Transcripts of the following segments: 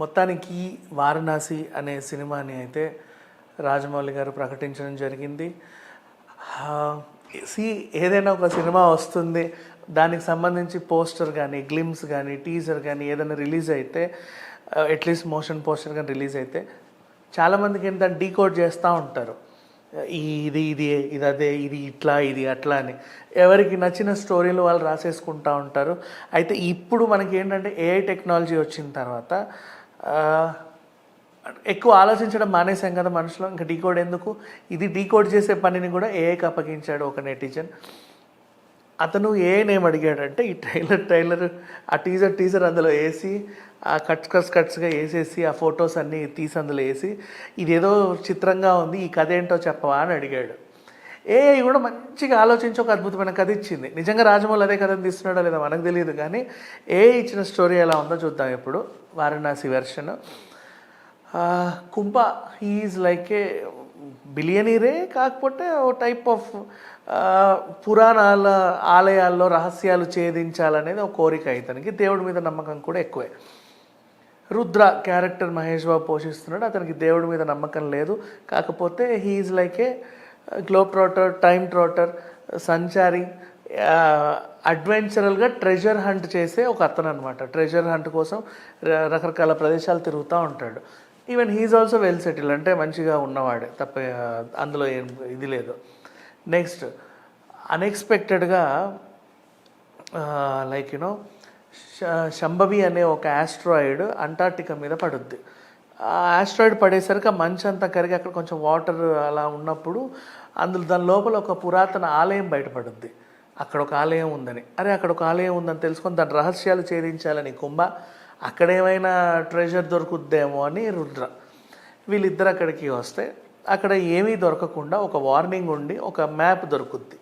మొత్తానికి వారణాసి అనే సినిమాని అయితే రాజమౌళి గారు ప్రకటించడం జరిగింది. సి ఏదైనా ఒక సినిమా వస్తుంది దానికి సంబంధించి పోస్టర్ కానీ గ్లిమ్స్ కానీ టీజర్ కానీ ఏదైనా రిలీజ్ అయితే అట్లీస్ట్ మోషన్ పోస్టర్ కానీ రిలీజ్ అయితే చాలామందికి ఏంటంటే డీకోడ్ చేస్తూ ఉంటారు. ఈ ఇది ఇది ఇది అదే ఇది ఇట్లా ఇది అట్లా అని. ఎవరికి నచ్చిన స్టోరీలు వాళ్ళు రాసేసుకుంటూ ఉంటారు. అయితే ఇప్పుడు మనకి ఏంటంటే ఏఐ టెక్నాలజీ వచ్చిన తర్వాత ఎక్కువ ఆలోచించడం మానేసాం కదా మనుషులు ఇంకా డీకోడ్ ఎందుకు? ఇది డీకోడ్ చేసే పనిని కూడా ఏఐకి అప్పగించాడు ఒక నెటిజన్. అతను ఏ నేమ్ అడిగాడంటే ఈ ట్రైలర్ ట్రైలర్ ఆ టీజర్ టీజర్ అందులో వేసి ఆ కట్స్ కట్స్ కట్స్గా వేసేసి ఆ ఫొటోస్ అన్నీ తీసి అందులో వేసి ఇదేదో చిత్రంగా ఉంది ఈ కథ ఏంటో చెప్పవా అని అడిగాడు. ఏఐ కూడా మంచిగా ఆలోచించి ఒక అద్భుతమైన కథ ఇచ్చింది. నిజంగా రాజమౌళి అదే కథను తీస్తున్నాడో లేదో మనకు తెలియదు కానీ ఏ ఇచ్చిన స్టోరీ ఎలా ఉందో చూద్దాం ఇప్పుడు. Varanasi version Kumbha he's like a బిలియనీరే కాకపోతే ఓ టైప్ ఆఫ్ పురాణాల ఆలయాల్లో రహస్యాలు ఛేదించాలనేది ఒక కోరిక ఇతనికి. దేవుడి మీద నమ్మకం కూడా ఎక్కువే. రుద్ర క్యారెక్టర్ మహేష్ బాబు పోషిస్తున్నాడు. అతనికి దేవుడి మీద నమ్మకం లేదు. కాకపోతే he's like a globe trotter time trotter సంచారి అడ్వెంచరల్గా ట్రెజర్ హంట్ చేసే ఒక అతను అనమాట ట్రెజర్ హంట్ కోసం రకరకాల ప్రదేశాలు తిరుగుతూ ఉంటాడు. Even he's also well settle అంటే మంచిగా ఉన్నవాడే. తప్ప అందులో ఏం ఇది లేదు. నెక్స్ట్ అన్ఎక్స్పెక్టెడ్గా లైక్ యునో శంభవి అనే ఒక ఆస్ట్రాయిడ్ అంటార్టికా మీద పడుద్ది. ఆ ఆస్ట్రాయిడ్ పడేసరికి ఆ మంచు అంతా కరిగి అక్కడ కొంచెం వాటర్ అలా ఉన్నప్పుడు అందులో దాని లోపల ఒక పురాతన ఆలయం బయటపడుద్ది అక్కడ ఒక ఆలయం ఉందని. అరే అక్కడ ఒక ఆలయం ఉందని తెలుసుకొని దాని రహస్యాలు ఛేదించాలని కుంభ. అక్కడ ఏమైనా ట్రెజర్ దొరుకుద్దేమో అని రుద్ర. వీళ్ళిద్దరు అక్కడికి వస్తే అక్కడ ఏమీ దొరకకుండా ఒక వార్నింగ్ ఉండి ఒక మ్యాప్ దొరుకుద్ది.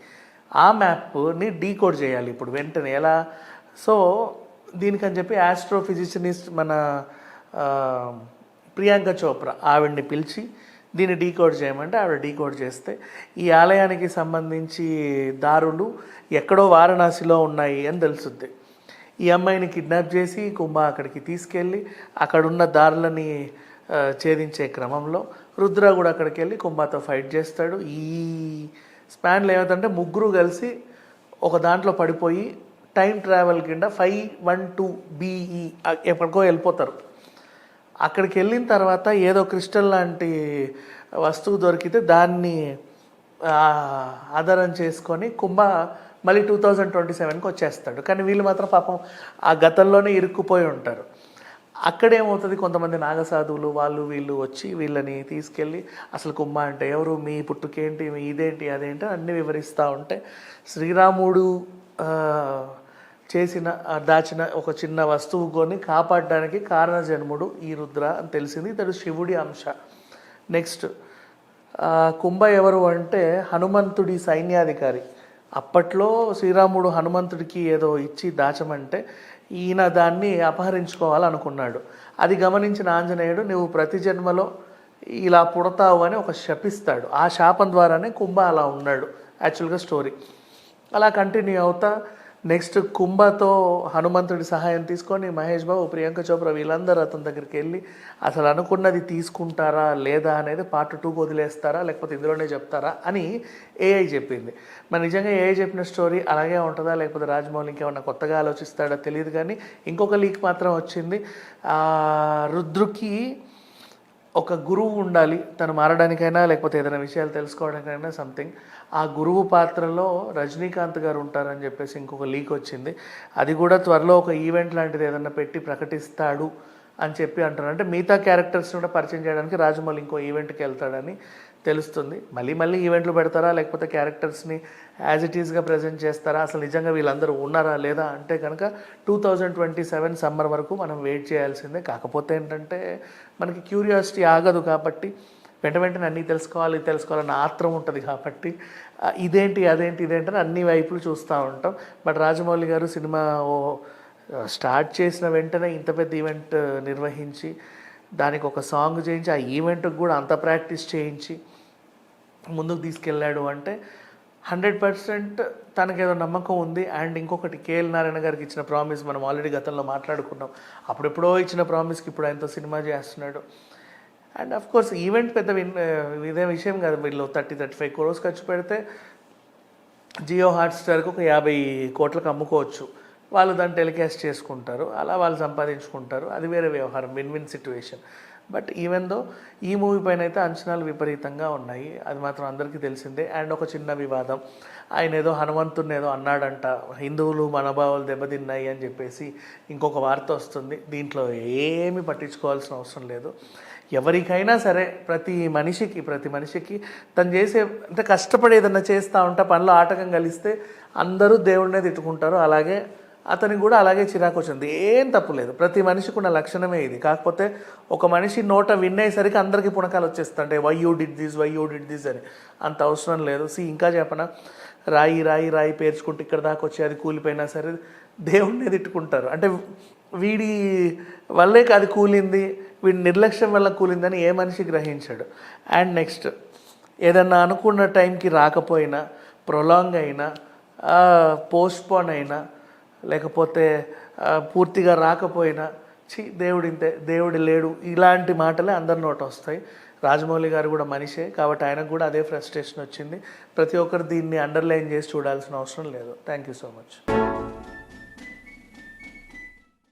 ఆ మ్యాప్ని డీకోడ్ చేయాలి ఇప్పుడు వెంటనే. ఎలా? సో దీనికని చెప్పి ఆస్ట్రోఫిజిషనిస్ట్ మన ప్రియాంక చోప్రా ఆవిడ్ని పిలిచి దీన్ని డీకోడ్ చేయమంటే ఆవిడ డీకోడ్ చేస్తే ఈ ఆలయానికి సంబంధించి దారులు ఎక్కడో వారణాసిలో ఉన్నాయి అని తెలుసుద్ది. ఈ అమ్మాయిని కిడ్నాప్ చేసి కుంభ అక్కడికి తీసుకెళ్ళి అక్కడున్న దారులని ఛేదించే క్రమంలో రుద్ర కూడా అక్కడికి వెళ్ళి కుంభతో ఫైట్ చేస్తాడు. ఈ స్పాన్లో ఏమవుతుందంటే ముగ్గురు కలిసి ఒక దాంట్లో పడిపోయి టైం ట్రావెల్ కింద ఫైవ్ వన్ టూ బీఈ ఎక్కడికో వెళ్ళిపోతారు. అక్కడికి వెళ్ళిన తర్వాత ఏదో క్రిస్టల్ లాంటి వస్తువు దొరికితే దాన్ని ఆధారం చేసుకొని కుంభ మళ్ళీ టూ థౌజండ్ ట్వంటీ సెవెన్కి వచ్చేస్తాడు. కానీ వీళ్ళు మాత్రం పాపం ఆ గతంలోనే ఇరుక్కుపోయి ఉంటారు. అక్కడేమవుతుంది? కొంతమంది నాగసాధువులు వాళ్ళు వీళ్ళు వచ్చి వీళ్ళని తీసుకెళ్ళి అసలు కుంభ అంటే ఎవరు? మీ పుట్టుకేంటి? మీ ఇదేంటి? అదేంటి? అన్నీ వివరిస్తూ ఉంటే శ్రీరాముడు చేసిన దాచిన ఒక చిన్న వస్తువు కొని కాపాడడానికి కారణజన్ముడు ఈ రుద్ర అని తెలిసింది. ఇతడు శివుడి అంశ. నెక్స్ట్ కుంభ ఎవరు అంటే హనుమంతుడి సైన్యాధికారి. అప్పట్లో శ్రీరాముడు హనుమంతుడికి ఏదో ఇచ్చి దాచమంటే ఈయన దాన్ని అపహరించుకోవాలనుకున్నాడు. అది గమనించిన ఆంజనేయుడు నువ్వు ప్రతి జన్మలో ఇలా పుడతావు అని ఒక శపిస్తాడు. ఆ శాపం ద్వారానే కుంభ అలా ఉన్నాడు. యాక్చువల్గా స్టోరీ అలా కంటిన్యూ అవుతా నెక్స్ట్ కుంభతో హనుమంతుడి సహాయం తీసుకొని మహేష్ బాబు ప్రియాంక చోప్రా వీళ్ళందరూ అతని దగ్గరికి వెళ్ళి అసలు అనుకున్నది తీసుకుంటారా లేదా అనేది పార్ట్ టూకి వదిలేస్తారా లేకపోతే ఇందులోనే చెప్తారా అని ఏఐ చెప్పింది. మరి నిజంగా ఏఐ చెప్పిన స్టోరీ అలాగే ఉంటుందా లేకపోతే రాజమౌళి ఇంకేమన్నా కొత్తగా ఆలోచిస్తాడో తెలియదు కానీ ఇంకొక లీక్ మాత్రం వచ్చింది. రుద్రుకి ఒక గురువు ఉండాలి. తను మారడానికైనా లేకపోతే ఏదైనా విషయాలు తెలుసుకోవడానికైనా సంథింగ్ ఆ గురువు పాత్రలో రజనీకాంత్ గారు ఉంటారని చెప్పేసి ఇంకొక లీక్ వచ్చింది. అది కూడా త్వరలో ఒక ఈవెంట్ లాంటిది ఏదైనా పెట్టి ప్రకటిస్తాడు అని చెప్పి అంటున్నారు. అంటే మిగతా క్యారెక్టర్స్ని కూడా పరిచయం చేయడానికి రాజమౌళి ఇంకో ఈవెంట్కి వెళ్తాడని తెలుస్తుంది. మళ్ళీ మళ్ళీ ఈవెంట్లు పెడతారా? లేకపోతే క్యారెక్టర్స్ని యాజ్ ఇట్ ఈస్గా ప్రజెంట్ చేస్తారా? అసలు నిజంగా వీళ్ళందరూ ఉన్నారా లేదా అంటే కనుక two thousand twenty seven summer వరకు మనం వెయిట్ చేయాల్సిందే. కాకపోతే ఏంటంటే మనకి క్యూరియాసిటీ ఆగదు కాబట్టి వెంట వెంటనే అన్నీ తెలుసుకోవాలి తెలుసుకోవాలన్న ఆత్రం ఉంటుంది కాబట్టి ఇదేంటి అదేంటి ఇదేంటి అని అన్ని వైపులు చూస్తూ ఉంటాం. బట్ రాజమౌళి గారు సినిమా ఓ స్టార్ట్ చేసిన వెంటనే ఇంత పెద్ద ఈవెంట్ నిర్వహించి దానికి ఒక సాంగ్ చేయించి ఆ ఈవెంట్కి కూడా అంత ప్రాక్టీస్ చేయించి ముందుకు తీసుకెళ్ళాడు అంటే హండ్రెడ్ పర్సెంట్ తనకేదో నమ్మకం ఉంది. అండ్ ఇంకొకటి కేఎల్ నారాయణ గారికి ఇచ్చిన ప్రామిస్ మనం ఆల్రెడీ గతంలో మాట్లాడుకున్నాం. అప్పుడెప్పుడో ఇచ్చిన ప్రామిస్కి ఇప్పుడు ఆయనతో సినిమా చేస్తున్నాడు. అండ్ అఫ్ కోర్స్ ఈవెంట్ పెద్ద విన్ ఇదే విషయం కాదు. వీళ్ళు థర్టీ థర్టీ ఫైవ్ క్రోర్స్ ఖర్చు పెడితే జియో హాట్స్టార్కి ఒక యాభై కోట్లకు అమ్ముకోవచ్చు. వాళ్ళు దాన్ని టెలికాస్ట్ చేసుకుంటారు. అలా వాళ్ళు సంపాదించుకుంటారు. అది వేరే వ్యవహారం. Win win situation but even though ఈ మూవీ పైన అయితే అంచనాలు విపరీతంగా ఉన్నాయి. అది మాత్రం అందరికీ తెలిసిందే. అండ్ ఒక చిన్న వివాదం. ఆయన ఏదో హనుమంతుని ఏదో అన్నాడంట. హిందువులు మనోభావాలు దెబ్బతిన్నాయి అని చెప్పేసి ఇంకొక వార్త వస్తుంది. దీంట్లో ఏమీ పట్టించుకోవాల్సిన అవసరం లేదు. ఎవరికైనా సరే ప్రతి మనిషికి ప్రతి మనిషికి తను చేసే అంటే కష్టపడి ఏదన్నా చేస్తూ ఉంటే పనిలో ఆటకం కలిస్తే అందరూ దేవుడినే తిట్టుకుంటారు. అలాగే అతనికి కూడా అలాగే చిరాకు వచ్చింది. ఏం తప్పులేదు ప్రతి మనిషికి ఉన్న లక్షణమే ఇది. కాకపోతే ఒక మనిషి నోట విన్నేసరికి అందరికీ పుణకాలు వచ్చేస్తుంటాయి why you did this why you did this అని. అంత అవసరం లేదు. సి ఇంకా చెప్పనా? రాయి రాయి రాయి పేర్చుకుంటూ ఇక్కడ దాకా వచ్చి అది కూలిపోయినా సరే దేవుణ్ణి తిట్టుకుంటారు. అంటే వీడి వల్లే అది కూలింది. వీడి నిర్లక్ష్యం వల్ల కూలిందని ఏ మనిషి గ్రహించాడు. అండ్ నెక్స్ట్ ఏదన్నా అనుకున్న టైంకి రాకపోయినా ప్రొలాంగ్ అయినా పోస్ట్పోన్ అయినా లేకపోతే పూర్తిగా రాకపోయినా చి దేవుడు ఇంతే దేవుడు లేడు. ఇలాంటి మాటలే అందరి నోట వస్తాయి. రాజమౌళి గారు కూడా మనిషే కాబట్టి ఆయనకు కూడా అదే ఫ్రస్ట్రేషన్ వచ్చింది. ప్రతి ఒక్కరు దీన్ని అండర్లైన్ చేసి చూడాల్సిన అవసరం లేదు. Thank you so much.